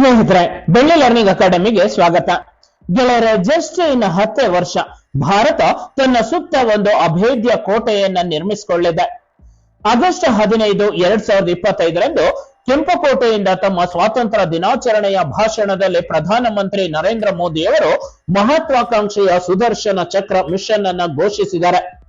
ಸ್ನೇಹಿತರೆ, ಬೆಳ್ಳಿ ಲರ್ನಿಂಗ್ ಅಕಾಡೆಮಿಗೆ ಸ್ವಾಗತ. ಗೆಳೆಯರ, ಜಸ್ಟ್ ಇನ್ ಹತ್ತೇ ವರ್ಷ. ಭಾರತ ತನ್ನ ಸುತ್ತ ಒಂದು ಅಭೇದ್ಯ ಕೋಟೆಯನ್ನ ನಿರ್ಮಿಸಿಕೊಳ್ಳಿದೆ. ಆಗಸ್ಟ್ ಹದಿನೈದು, ಎರಡ್ ಸಾವಿರದ ಇಪ್ಪತ್ತೈದರಂದು ಕೆಂಪುಕೋಟೆಯಿಂದ ತಮ್ಮ ಸ್ವಾತಂತ್ರ್ಯ ದಿನಾಚರಣೆಯ ಭಾಷಣದಲ್ಲಿ ಪ್ರಧಾನಮಂತ್ರಿ ನರೇಂದ್ರ ಮೋದಿಯವರು ಮಹತ್ವಾಕಾಂಕ್ಷೆಯ ಸುದರ್ಶನ ಚಕ್ರ ಮಿಷನ್ ಅನ್ನ ಘೋಷಿಸಿದ್ದಾರೆ.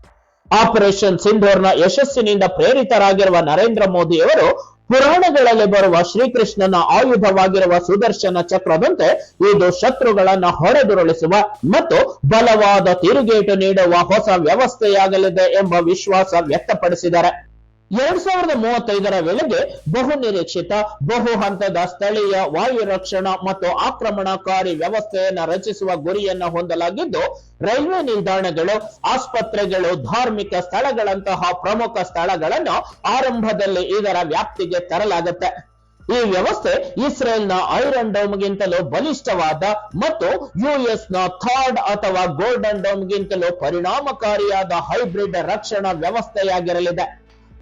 ಆಪರೇಷನ್ ಸಿಂಧೂರ್ನ ಯಶಸ್ಸಿನಿಂದ ಪ್ರೇರಿತರಾಗಿರುವ ನರೇಂದ್ರ ಮೋದಿಯವರು ಪುರಾಣಗಳಲ್ಲಿ ಬರುವ ಶ್ರೀಕೃಷ್ಣನ ಆಯುಧವಾಗಿರುವ ಸುದರ್ಶನ ಚಕ್ರದಂತೆ ಇದು ಶತ್ರುಗಳನ್ನ ಹೊಡೆದುರುಳಿಸುವ ಮತ್ತು ಬಲವಾದ ತಿರುಗೇಟು ನೀಡುವ ಹೊಸ ವ್ಯವಸ್ಥೆಯಾಗಲಿದೆ ಎಂಬ ವಿಶ್ವಾಸ ವ್ಯಕ್ತಪಡಿಸಿದ್ದಾರೆ. ಎರಡ್ ಸಾವಿರದ ಮೂವತ್ತೈದರ ವೇಳೆಗೆ ಬಹು ನಿರೀಕ್ಷಿತ, ಬಹು ಹಂತದ ಸ್ಥಳೀಯ ವಾಯು ರಕ್ಷಣಾ ಮತ್ತು ಆಕ್ರಮಣಕಾರಿ ವ್ಯವಸ್ಥೆಯನ್ನು ರಚಿಸುವ ಗುರಿಯನ್ನು ಹೊಂದಲಾಗಿದ್ದು, ರೈಲ್ವೆ ನಿಲ್ದಾಣಗಳು, ಆಸ್ಪತ್ರೆಗಳು, ಧಾರ್ಮಿಕ ಸ್ಥಳಗಳಂತಹ ಪ್ರಮುಖ ಸ್ಥಳಗಳನ್ನು ಆರಂಭದಲ್ಲಿ ಇದರ ವ್ಯಾಪ್ತಿಗೆ ತರಲಾಗುತ್ತೆ. ಈ ವ್ಯವಸ್ಥೆ ಇಸ್ರೇಲ್ನ ಐರನ್ ಡೋಮ್ಗಿಂತಲೂ ಬಲಿಷ್ಠವಾದ ಮತ್ತು ಯುಎಸ್ನ ಥರ್ಡ್ ಅಥವಾ ಗೋಲ್ಡನ್ ಡೋಮ್ಗಿಂತಲೂ ಪರಿಣಾಮಕಾರಿಯಾದ ಹೈಬ್ರಿಡ್ ರಕ್ಷಣಾ ವ್ಯವಸ್ಥೆಯಾಗಿರಲಿದೆ.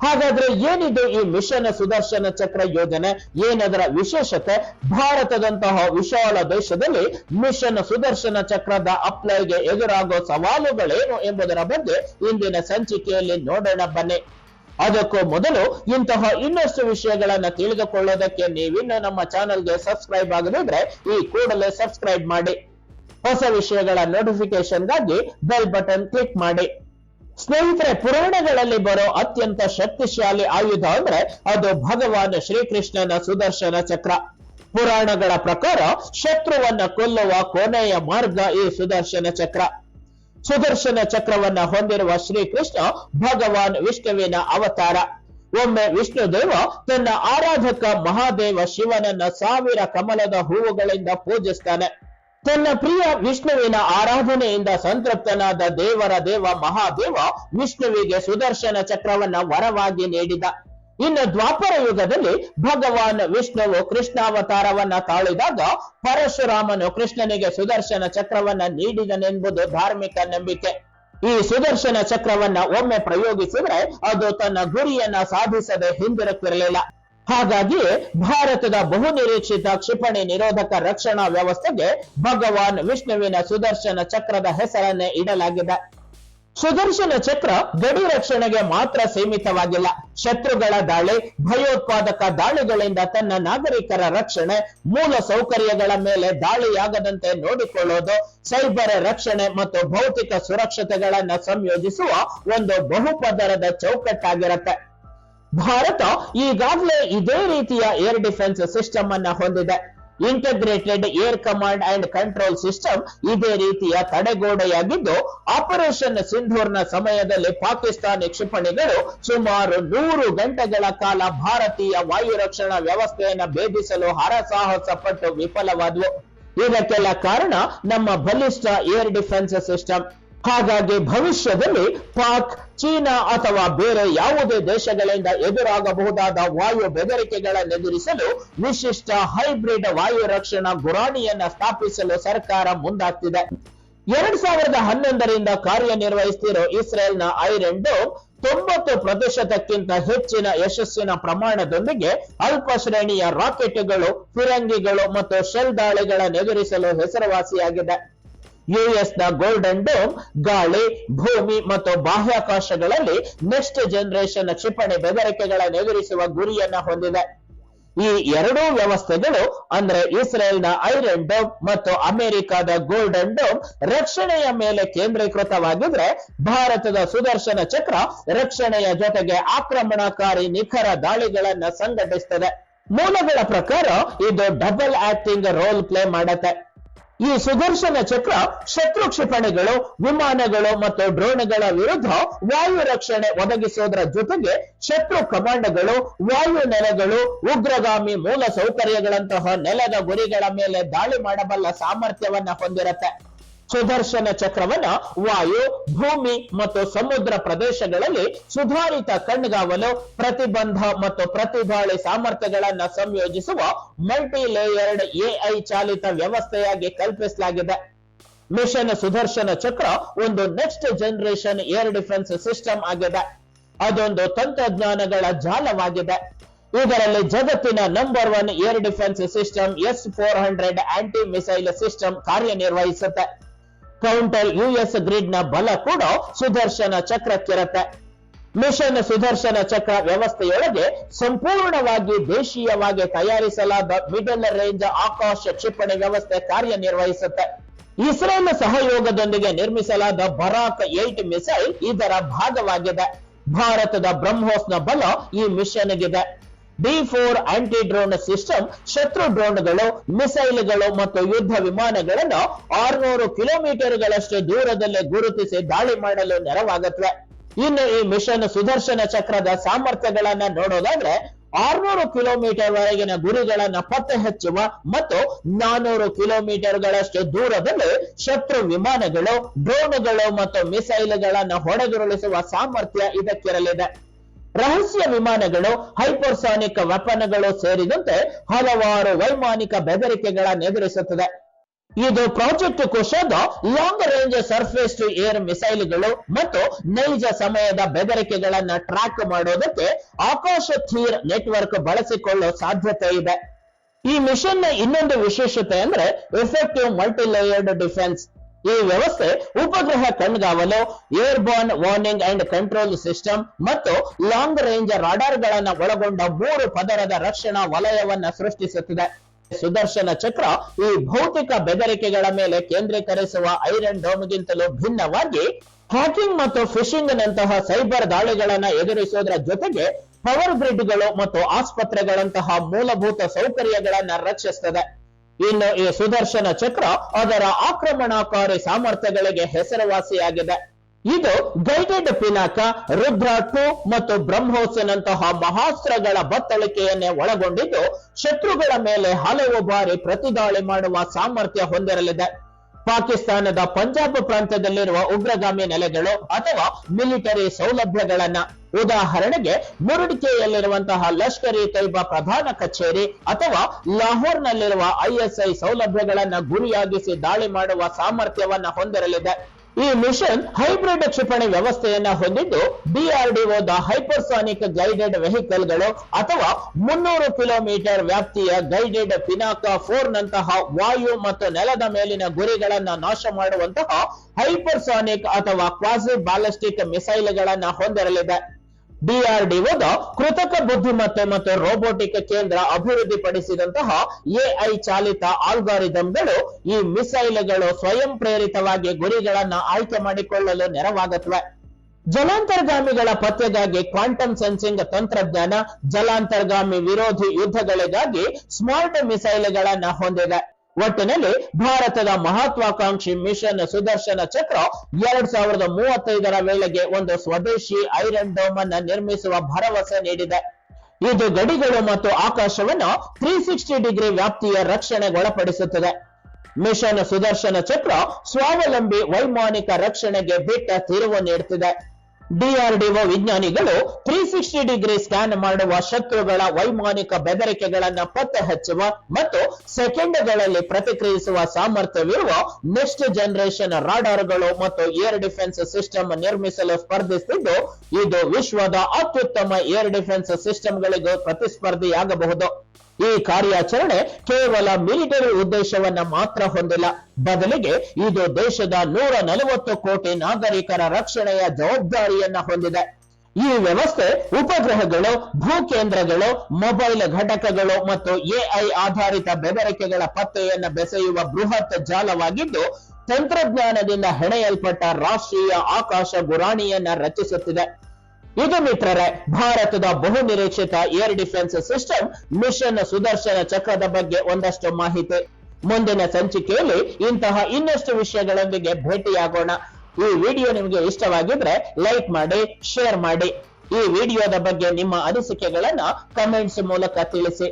ಹಾಗಾದ್ರೆ ಏನಿದೆ ಈ ಮಿಷನ್ ಸುದರ್ಶನ ಚಕ್ರ ಯೋಜನೆ? ಏನದರ ವಿಶೇಷತೆ? ಭಾರತದಂತಹ ವಿಶಾಲ ದೇಶದಲ್ಲಿ ಮಿಷನ್ ಸುದರ್ಶನ ಚಕ್ರದ ಅಪ್ಲೈಗೆ ಎದುರಾಗೋ ಸವಾಲುಗಳೇನು ಎಂಬುದರ ಬಗ್ಗೆ ಇಂದಿನ ಸಂಚಿಕೆಯಲ್ಲಿ ನೋಡೋಣ ಬನ್ನಿ. ಅದಕ್ಕೂ ಮೊದಲು ಇಂತಹ ಇನ್ನಷ್ಟು ವಿಷಯಗಳನ್ನ ತಿಳಿದುಕೊಳ್ಳೋದಕ್ಕೆ ನೀವಿನ್ನು ನಮ್ಮ ಚಾನೆಲ್ಗೆ ಸಬ್ಸ್ಕ್ರೈಬ್ ಆಗದಿದ್ರೆ ಈ ಕೂಡಲೇ ಸಬ್ಸ್ಕ್ರೈಬ್ ಮಾಡಿ. ಹೊಸ ವಿಷಯಗಳ ನೋಟಿಫಿಕೇಶನ್ಗಾಗಿ ಬೆಲ್ ಬಟನ್ ಕ್ಲಿಕ್ ಮಾಡಿ. ಸ್ನೇಹಿತರೆ, ಪುರಾಣಗಳಲ್ಲಿ ಬರೋ ಅತ್ಯಂತ ಶಕ್ತಿಶಾಲಿ ಆಯುಧ ಅಂದ್ರೆ ಅದು ಭಗವಾನ್ ಶ್ರೀಕೃಷ್ಣನ ಸುದರ್ಶನ ಚಕ್ರ. ಪುರಾಣಗಳ ಪ್ರಕಾರ ಶತ್ರುವನ್ನ ಕೊಲ್ಲುವ ಕೊನೆಯ ಮಾರ್ಗ ಈ ಸುದರ್ಶನ ಚಕ್ರ. ಸುದರ್ಶನ ಚಕ್ರವನ್ನ ಹೊಂದಿರುವ ಶ್ರೀಕೃಷ್ಣ ಭಗವಾನ್ ವಿಷ್ಣುವಿನ ಅವತಾರ. ಒಮ್ಮೆ ವಿಷ್ಣು ದೇವ ತನ್ನ ಆರಾಧಕ ಮಹಾದೇವ ಶಿವನನ್ನ ಸಾವಿರ ಕಮಲದ ಹೂವುಗಳಿಂದ ಪೂಜಿಸ್ತಾನೆ. ತನ್ನ ಪ್ರಿಯ ವಿಷ್ಣುವಿನ ಆರಾಧನೆಯಿಂದ ಸಂತೃಪ್ತನಾದ ದೇವರ ದೇವ ಮಹಾದೇವ ವಿಷ್ಣುವಿಗೆ ಸುದರ್ಶನ ಚಕ್ರವನ್ನ ವರವಾಗಿ ನೀಡಿದ. ಇನ್ನು ದ್ವಾಪರ ಯುಗದಲ್ಲಿ ಭಗವಾನ್ ವಿಷ್ಣುವು ಕೃಷ್ಣಾವತಾರವನ್ನ ತಾಳಿದಾಗ ಪರಶುರಾಮನು ಕೃಷ್ಣನಿಗೆ ಸುದರ್ಶನ ಚಕ್ರವನ್ನ ನೀಡಿದನೆಂಬುದು ಧಾರ್ಮಿಕ ನಂಬಿಕೆ. ಈ ಸುದರ್ಶನ ಚಕ್ರವನ್ನ ಒಮ್ಮೆ ಪ್ರಯೋಗಿಸಿದ್ರೆ ಅದು ತನ್ನ ಗುರಿಯನ್ನ ಸಾಧಿಸದೆ ಹಿಂದಿರುತ್ತಿರಲಿಲ್ಲ ಹಾಗಾಗಿಯೇ ಭಾರತದ ಬಹುನಿರೀಕ್ಷಿತ ಕ್ಷಿಪಣಿ ನಿರೋಧಕ ರಕ್ಷಣಾ ವ್ಯವಸ್ಥೆಗೆ ಭಗವಾನ್ ವಿಷ್ಣುವಿನ ಸುದರ್ಶನ ಚಕ್ರದ ಹೆಸರನ್ನೇ ಇಡಲಾಗಿದೆ. ಸುದರ್ಶನ ಚಕ್ರ ಗಡಿ ರಕ್ಷಣೆಗೆ ಮಾತ್ರ ಸೀಮಿತವಾಗಿಲ್ಲ. ಶತ್ರುಗಳ ದಾಳಿ, ಭಯೋತ್ಪಾದಕ ದಾಳಿಗಳಿಂದ ತನ್ನ ನಾಗರಿಕರ ರಕ್ಷಣೆ, ಮೂಲ ಸೌಕರ್ಯಗಳ ಮೇಲೆ ದಾಳಿಯಾಗದಂತೆ ನೋಡಿಕೊಳ್ಳೋದು, ಸೈಬರ್ ರಕ್ಷಣೆ ಮತ್ತು ಭೌತಿಕ ಸುರಕ್ಷತೆಗಳನ್ನ ಸಂಯೋಜಿಸುವ ಒಂದು ಬಹುಪದರದ ಚೌಕಟ್ಟಾಗಿರುತ್ತೆ. ಭಾರತ ಈಗಾಗಲೇ ಇದೇ ರೀತಿಯ ಏರ್ ಡಿಫೆನ್ಸ್ ಸಿಸ್ಟಮ್ ಅನ್ನ ಹೊಂದಿದೆ. Integrated air command and control system ಇದೇ ರೀತಿಯ ತಡೆಗೋಡೆಯಾಗಿದ್ದು ಆಪರೇಷನ್ ಸಿಂಧೂರ್ನ ಸಮಯದಲ್ಲಿ ಪಾಕಿಸ್ತಾನಿ ಕ್ಷಿಪಣಿಗಳು ಸುಮಾರು ನೂರು ಗಂಟೆಗಳ ಕಾಲ ಭಾರತೀಯ ವಾಯು ರಕ್ಷಣಾ ವ್ಯವಸ್ಥೆಯನ್ನು ಭೇದಿಸಲು ಹರಸಾಹಸ ಪಟ್ಟು ವಿಫಲವಾದವು. ಇದಕ್ಕೆಲ್ಲ ಕಾರಣ ನಮ್ಮ ಬಲಿಷ್ಠ ಏರ್ ಡಿಫೆನ್ಸ್ ಸಿಸ್ಟಮ್ ಹಾಗಾಗಿ ಭವಿಷ್ಯದಲ್ಲಿ ಪಾಕ್ ಚೀನಾ ಅಥವಾ ಬೇರೆ ಯಾವುದೇ ದೇಶಗಳಿಂದ ಎದುರಾಗಬಹುದಾದ ವಾಯು ಬೆದರಿಕೆಗಳನ್ನು ಎದುರಿಸಲು ವಿಶಿಷ್ಟ ಹೈಬ್ರಿಡ್ ವಾಯು ರಕ್ಷಣಾ ಗುರಾಣಿಯನ್ನು ಸ್ಥಾಪಿಸಲು ಸರ್ಕಾರ ಮುಂದಾಗ್ತಿದೆ. ಎರಡ್ ಸಾವಿರದ ಹನ್ನೊಂದರಿಂದ ಕಾರ್ಯನಿರ್ವಹಿಸುತ್ತಿರುವ ಇಸ್ರೇಲ್ನ ಐರನ್ ಡೋಮ್ ತೊಂಬತ್ತು ಪ್ರತಿಶತಕ್ಕಿಂತ ಹೆಚ್ಚಿನ ಯಶಸ್ಸಿನ ಪ್ರಮಾಣದೊಂದಿಗೆ ಅಲ್ಪ ಶ್ರೇಣಿಯ ರಾಕೆಟ್ಗಳು, ಫಿರಂಗಿಗಳು ಮತ್ತು ಶೆಲ್ ದಾಳಿಗಳನ್ನು ಎದುರಿಸಲು ಹೆಸರುವಾಸಿಯಾಗಿದೆ. ಯುಎಸ್ನ ಗೋಲ್ಡನ್ ಡೋಮ್ ಗಾಳಿ, ಭೂಮಿ ಮತ್ತು ಬಾಹ್ಯಾಕಾಶಗಳಲ್ಲಿ ನೆಕ್ಸ್ಟ್ ಜನರೇಷನ್ ಕ್ಷಿಪಣಿ ಬೆದರಿಕೆಗಳನ್ನು ಎದುರಿಸುವ ಗುರಿಯನ್ನ ಹೊಂದಿದೆ. ಈ ಎರಡೂ ವ್ಯವಸ್ಥೆಗಳು ಅಂದ್ರೆ ಇಸ್ರೇಲ್ನ ಐರನ್ ಡೋಮ್ ಮತ್ತು ಅಮೆರಿಕದ ಗೋಲ್ಡನ್ ಡೋಮ್ ರಕ್ಷಣೆಯ ಮೇಲೆ ಕೇಂದ್ರೀಕೃತವಾಗಿದ್ರೆ ಭಾರತದ ಸುದರ್ಶನ ಚಕ್ರ ರಕ್ಷಣೆಯ ಜೊತೆಗೆ ಆಕ್ರಮಣಕಾರಿ ನಿಖರ ದಾಳಿಗಳನ್ನ ಸಂಘಟಿಸ್ತದೆ. ಮೂಲಗಳ ಪ್ರಕಾರ ಇದು ಡಬಲ್ ಆಕ್ಟಿಂಗ್ ರೋಲ್ ಪ್ಲೇ ಮಾಡತ್ತೆ. ಈ ಸುದರ್ಶನ ಚಕ್ರ ಶತ್ರು ಕ್ಷಿಪಣಿಗಳು, ವಿಮಾನಗಳು ಮತ್ತು ಡ್ರೋನ್ಗಳ ವಿರುದ್ಧ ವಾಯು ರಕ್ಷಣೆ ಒದಗಿಸೋದ್ರ ಜೊತೆಗೆ ಶತ್ರು ಕಮಾಂಡ್ಗಳು, ವಾಯು ನೆಲೆಗಳು, ಉಗ್ರಗಾಮಿ ಮೂಲ ಸೌಕರ್ಯಗಳಂತಹ ನೆಲದ ಗುರಿಗಳ ಮೇಲೆ ದಾಳಿ ಮಾಡಬಲ್ಲ ಸಾಮರ್ಥ್ಯವನ್ನ ಹೊಂದಿರುತ್ತೆ. ಸುದರ್ಶನ ಚಕ್ರವನ್ನ ವಾಯು, ಭೂಮಿ ಮತ್ತು ಸಮುದ್ರ ಪ್ರದೇಶಗಳಲ್ಲಿ ಸುಧಾರಿತ ಕಣ್ಗಾವಲು, ಪ್ರತಿಬಂಧ ಮತ್ತು ಪ್ರತಿದಾಳಿ ಸಾಮರ್ಥ್ಯಗಳನ್ನ ಸಂಯೋಜಿಸುವ ಮಲ್ಟಿ ಲೇಯರ್ಡ್ ಎಐ ಚಾಲಿತ ವ್ಯವಸ್ಥೆಯಾಗಿ ಕಲ್ಪಿಸಲಾಗಿದೆ. ಮಿಷನ್ ಸುದರ್ಶನ ಚಕ್ರ ಒಂದು next generation air defence system ಆಗಿದೆ. ಅದೊಂದು ತಂತ್ರಜ್ಞಾನಗಳ ಜಾಲವಾಗಿದೆ. ಇದರಲ್ಲಿ ಜಗತ್ತಿನ number one air defence system S four hundred anti missile system ಕಾರ್ಯನಿರ್ವಹಿಸುತ್ತೆ. ಕೌಂಟರ್ ಯುಎಸ್ ಗ್ರಿಡ್ನ ಬಲ ಕೂಡ ಸುದರ್ಶನ ಚಕ್ರಕ್ಕಿರುತ್ತೆ ಮಿಷನ್ ಸುದರ್ಶನ ಚಕ್ರ ವ್ಯವಸ್ಥೆಯೊಳಗೆ ಸಂಪೂರ್ಣವಾಗಿ ದೇಶೀಯವಾಗಿ ತಯಾರಿಸಲಾದ ಮಿಡಲ್ ರೇಂಜ್ ಆಕಾಶ ಕ್ಷಿಪಣಿ ವ್ಯವಸ್ಥೆ ಕಾರ್ಯನಿರ್ವಹಿಸುತ್ತೆ. ಇಸ್ರೇಲ್ ಸಹಯೋಗದೊಂದಿಗೆ ನಿರ್ಮಿಸಲಾದ ಬರಾಕ್ ಏಟ್ ಮಿಸೈಲ್ ಇದರ ಭಾಗವಾಗಿದೆ. ಭಾರತದ ಬ್ರಹ್ಮೋಸ್ನ ಬಲ ಈ ಮಿಷನ್ಗಿದೆ. D four anti drone system ಶತ್ರು ಡ್ರೋನ್ಗಳು ಮಿಸೈಲ್ಗಳು ಮತ್ತು ಯುದ್ಧ ವಿಮಾನಗಳನ್ನು ಆರ್ನೂರು ಕಿಲೋಮೀಟರ್ಗಳಷ್ಟು ದೂರದಲ್ಲೇ ಗುರುತಿಸಿ ದಾಳಿ ಮಾಡಲು ನೆರವಾಗುತ್ತವೆ. ಇನ್ನು ಈ ಮಿಷನ್ ಸುದರ್ಶನ ಚಕ್ರದ ಸಾಮರ್ಥ್ಯಗಳನ್ನ ನೋಡೋದಾದ್ರೆ, ಆರ್ನೂರು ಕಿಲೋಮೀಟರ್ ವರೆಗಿನ ಗುರಿಗಳನ್ನ ಪತ್ತೆ ಹಚ್ಚುವ ಮತ್ತು ನಾನೂರು ಕಿಲೋಮೀಟರ್ಗಳಷ್ಟು ದೂರದಲ್ಲಿ ಶತ್ರು ವಿಮಾನಗಳು ಡ್ರೋನ್ಗಳು ಮತ್ತು ಮಿಸೈಲ್ಗಳನ್ನ ಹೊಡೆದುರುಳಿಸುವ ಸಾಮರ್ಥ್ಯ ಇದಕ್ಕಿರಲಿದೆ. ರಹಸ್ಯ ವಿಮಾನಗಳು, ಹೈಪರ್ಸಾನಿಕ್ ವೆಪನ್ಗಳು ಸೇರಿದಂತೆ ಹಲವಾರು ವೈಮಾನಿಕ ಬೆದರಿಕೆಗಳನ್ನು ಎದುರಿಸುತ್ತದೆ. ಇದು project ಕುಶದ long range surface to air ಮಿಸೈಲ್ಗಳು ಮತ್ತು ನೈಜ ಸಮಯದ ಬೆದರಿಕೆಗಳನ್ನ ಟ್ರ್ಯಾಕ್ ಮಾಡೋದಕ್ಕೆ ಆಕಾಶ ಥೀರ್ ನೆಟ್ವರ್ಕ್ ಬಳಸಿಕೊಳ್ಳೋ ಸಾಧ್ಯತೆ ಇದೆ. ಈ ಮಿಷನ್ನ ಇನ್ನೊಂದು ವಿಶೇಷತೆ ಅಂದ್ರೆ ಎಫೆಕ್ಟಿವ್ ಮಲ್ಟಿಲೇಯರ್ಡ್ ಡಿಫೆನ್ಸ್ ಈ ವ್ಯವಸ್ಥೆ ಉಪಗ್ರಹ ಕಣ್ಗಾವಲು airborne warning and control system ಮತ್ತು ಲಾಂಗ್ ರೇಂಜ್ ರಾಡಾರ್ಗಳನ್ನು ಒಳಗೊಂಡ ಮೂರು ಪದರದ ರಕ್ಷಣಾ ವಲಯವನ್ನ ಸೃಷ್ಟಿಸುತ್ತದೆ. ಸುದರ್ಶನ ಚಕ್ರ ಈ ಭೌತಿಕ ಬೆದರಿಕೆಗಳ ಮೇಲೆ ಕೇಂದ್ರೀಕರಿಸುವ ಐರನ್ ಡೋಮ್ಗಿಂತಲೂ ಭಿನ್ನವಾಗಿ ಹ್ಯಾಕಿಂಗ್ ಮತ್ತು ಫಿಶಿಂಗ್ ನಂತಹ ಸೈಬರ್ ದಾಳಿಗಳನ್ನ ಎದುರಿಸುವುದರ ಜೊತೆಗೆ ಪವರ್ ಗ್ರಿಡ್ಗಳು ಮತ್ತು ಆಸ್ಪತ್ರೆಗಳಂತಹ ಮೂಲಭೂತ ಸೌಕರ್ಯಗಳನ್ನ ರಕ್ಷಿಸ್ತದೆ. ಇನ್ನು ಈ ಸುದರ್ಶನ ಚಕ್ರ ಅದರ ಆಕ್ರಮಣಕಾರಿ ಸಾಮರ್ಥ್ಯಗಳಿಗೆ ಹೆಸರುವಾಸಿಯಾಗಿದೆ. ಇದು ಗೈಡೆಡ್ ಪಿನಾಕ, ರುದ್ರ ಟು ಮತ್ತು ಬ್ರಹ್ಮೋತ್ಸನಂತಹ ಮಹಾಸ್ತ್ರಗಳ ಬತ್ತಳಿಕೆಯನ್ನೇ ಒಳಗೊಂಡಿದ್ದು, ಶತ್ರುಗಳ ಮೇಲೆ ಹಲವು ಬಾರಿ ಪ್ರತಿದಾಳಿ ಮಾಡುವ ಸಾಮರ್ಥ್ಯ ಹೊಂದಿರಲಿದೆ. ಪಾಕಿಸ್ತಾನದ ಪಂಜಾಬ್ ಪ್ರಾಂತ್ಯದಲ್ಲಿರುವ ಉಗ್ರಗಾಮಿ ನೆಲೆಗಳು ಅಥವಾ ಮಿಲಿಟರಿ ಸೌಲಭ್ಯಗಳನ್ನ ಉದಾಹರಣೆಗೆ ಮುರುಡಿಕೆಯಲ್ಲಿರುವಂತಹ ಲಷ್ಕರ್ ಇ ತೈಬಾ ಪ್ರಧಾನ ಕಚೇರಿ ಅಥವಾ ಲಾಹೋರ್ನಲ್ಲಿರುವ ಐಎಸ್ಐ ಸೌಲಭ್ಯಗಳನ್ನ ಗುರಿಯಾಗಿಸಿ ದಾಳಿ ಮಾಡುವ ಸಾಮರ್ಥ್ಯವನ್ನ ಹೊಂದಿರಲಿದೆ. ಈ ಮಿಷನ್ ಹೈಬ್ರಿಡ್ ಕ್ಷಿಪಣಿ ವ್ಯವಸ್ಥೆಯನ್ನ ಹೊಂದಿದ್ದು ಡಿಆರ್ಡಿಒದ ಹೈಪರ್ಸಾನಿಕ್ ಗೈಡೆಡ್ ವೆಹಿಕಲ್ಗಳು ಅಥವಾ ಮುನ್ನೂರು ಕಿಲೋಮೀಟರ್ ವ್ಯಾಪ್ತಿಯ ಗೈಡೆಡ್ ಪಿನಾಕ ಫೋರ್ ನಂತಹ ವಾಯು ಮತ್ತು ನೆಲದ ಮೇಲಿನ ಗುರಿಗಳನ್ನ ನಾಶ ಮಾಡುವಂತಹ ಹೈಪರ್ಸಾನಿಕ್ ಅಥವಾ ಕ್ವಾಸಿ ಬ್ಯಾಲಿಸ್ಟಿಕ್ ಮಿಸೈಲ್ಗಳನ್ನ ಹೊಂದಿರಲಿದೆ. ಡಿಆರ್ಡಿಒದ ಕೃತಕ ಬುದ್ಧಿಮತ್ತೆ ಮತ್ತು ರೋಬೋಟಿಕ್ ಕೇಂದ್ರ ಅಭಿವೃದ್ಧಿಪಡಿಸಿದಂತಹ ಎಐ ಚಾಲಿತ ಆಲ್ಗಾರಿದಮ್ಗಳು ಈ ಮಿಸೈಲ್ಗಳು ಸ್ವಯಂ ಪ್ರೇರಿತವಾಗಿ ಗುರಿಗಳನ್ನ ಆಯ್ಕೆ ಮಾಡಿಕೊಳ್ಳಲು ನೆರವಾಗುತ್ತವೆ. ಜಲಾಂತರ್ಗಾಮಿಗಳ ಪತ್ತೆಗಾಗಿ ಕ್ವಾಂಟಮ್ ಸೆನ್ಸಿಂಗ್ ತಂತ್ರಜ್ಞಾನ, ಜಲಾಂತರ್ಗಾಮಿ ವಿರೋಧಿ ಯುದ್ಧಗಳಿಗಾಗಿ ಸ್ಮಾರ್ಟ್ ಮಿಸೈಲ್ಗಳನ್ನ ಹೊಂದಿದೆ. ಒಟ್ಟಿನಲ್ಲಿ ಭಾರತದ ಮಹತ್ವಾಕಾಂಕ್ಷಿ ಮಿಷನ್ ಸುದರ್ಶನ ಚಕ್ರ ಎರಡ್ ಸಾವಿರದ ಮೂವತ್ತೈದರ ವೇಳೆಗೆ ಒಂದು ಸ್ವದೇಶಿ ಐರನ್ ಡೋಮ್ ಅನ್ನು ನಿರ್ಮಿಸುವ ಭರವಸೆ ನೀಡಿದೆ. ಇದು ಗಡಿಗಳು ಮತ್ತು ಆಕಾಶವನ್ನು ತ್ರೀ ಸಿಕ್ಸ್ಟಿ ಡಿಗ್ರಿ ವ್ಯಾಪ್ತಿಯ ರಕ್ಷಣೆಗೊಳಪಡಿಸುತ್ತದೆ. ಮಿಷನ್ ಸುದರ್ಶನ ಚಕ್ರ ಸ್ವಾವಲಂಬಿ ವೈಮಾನಿಕ ರಕ್ಷಣೆಗೆ ಬಿಟ್ಟ ತಿರುವು ನೀಡುತ್ತಿದೆ ಡಿಆರ್ಡಿಒ ವಿಜ್ಞಾನಿಗಳು ತ್ರೀ ಸಿಕ್ಸ್ಟಿ ಡಿಗ್ರಿ ಸ್ಕ್ಯಾನ್ ಮಾಡುವ ಶತ್ರುಗಳ ವೈಮಾನಿಕ ಬೆದರಿಕೆಗಳನ್ನು ಪತ್ತೆ ಹಚ್ಚುವ ಮತ್ತು ಸೆಕೆಂಡ್ಗಳಲ್ಲಿ ಪ್ರತಿಕ್ರಿಯಿಸುವ ಸಾಮರ್ಥ್ಯವಿರುವ ನೆಕ್ಸ್ಟ್ ಜನರೇಷನ್ ರಾಡಾರ್ಗಳು ಮತ್ತು ಏರ್ ಡಿಫೆನ್ಸ್ ಸಿಸ್ಟಮ್ ನಿರ್ಮಿಸಲು ಸ್ಪರ್ಧಿಸಿದ್ದು, ಇದು ವಿಶ್ವದ ಅತ್ಯುತ್ತಮ ಏರ್ ಡಿಫೆನ್ಸ್ ಸಿಸ್ಟಮ್ಗಳಿಗೂ ಪ್ರತಿಸ್ಪರ್ಧಿಯಾಗಬಹುದು. ಈ ಕಾರ್ಯಾಚರಣೆ ಕೇವಲ ಮಿಲಿಟರಿ ಉದ್ದೇಶವನ್ನ ಮಾತ್ರ ಹೊಂದಿಲ್ಲ. ಬದಲಿಗೆ ಇದು ದೇಶದ ನೂರ ನಲವತ್ತು ಕೋಟಿ ನಾಗರಿಕರ ರಕ್ಷಣೆಯ ಜವಾಬ್ದಾರಿಯನ್ನ ಹೊಂದಿದೆ. ಈ ವ್ಯವಸ್ಥೆ ಉಪಗ್ರಹಗಳು ಭೂ ಕೇಂದ್ರಗಳು ಮೊಬೈಲ್ ಘಟಕಗಳು ಮತ್ತು ಎಐ ಆಧಾರಿತ ಬೆದರಿಕೆಗಳ ಪತ್ತೆಯನ್ನ ಬೆಸೆಯುವ ಬೃಹತ್ ಜಾಲವಾಗಿದ್ದು, ತಂತ್ರಜ್ಞಾನದಿಂದ ಹೆಣೆಯಲ್ಪಟ್ಟ ರಾಷ್ಟ್ರೀಯ ಆಕಾಶ ಗುರಾಣಿಯನ್ನ ರಚಿಸುತ್ತಿದೆ. ಇದು ಮಿತ್ರರೇ ಭಾರತದ ಬಹು ನಿರೀಕ್ಷಿತ air defence system mission Sudarshana ಚಕ್ರದ ಬಗ್ಗೆ ಒಂದಷ್ಟು ಮಾಹಿತಿ. ಮುಂದಿನ ಸಂಚಿಕೆಯಲ್ಲಿ ಇಂತಹ ಇನ್ನಷ್ಟು ವಿಷಯಗಳೊಂದಿಗೆ ಭೇಟಿಯಾಗೋಣ. ಈ ವಿಡಿಯೋ ನಿಮಗೆ ಇಷ್ಟವಾಗಿದ್ರೆ ಲೈಕ್ ಮಾಡಿ, ಶೇರ್ ಮಾಡಿ. ಈ ವಿಡಿಯೋದ ಬಗ್ಗೆ ನಿಮ್ಮ ಅನಿಸಿಕೆಗಳನ್ನ ಕಮೆಂಟ್ಸ್ ಮೂಲಕ ತಿಳಿಸಿ.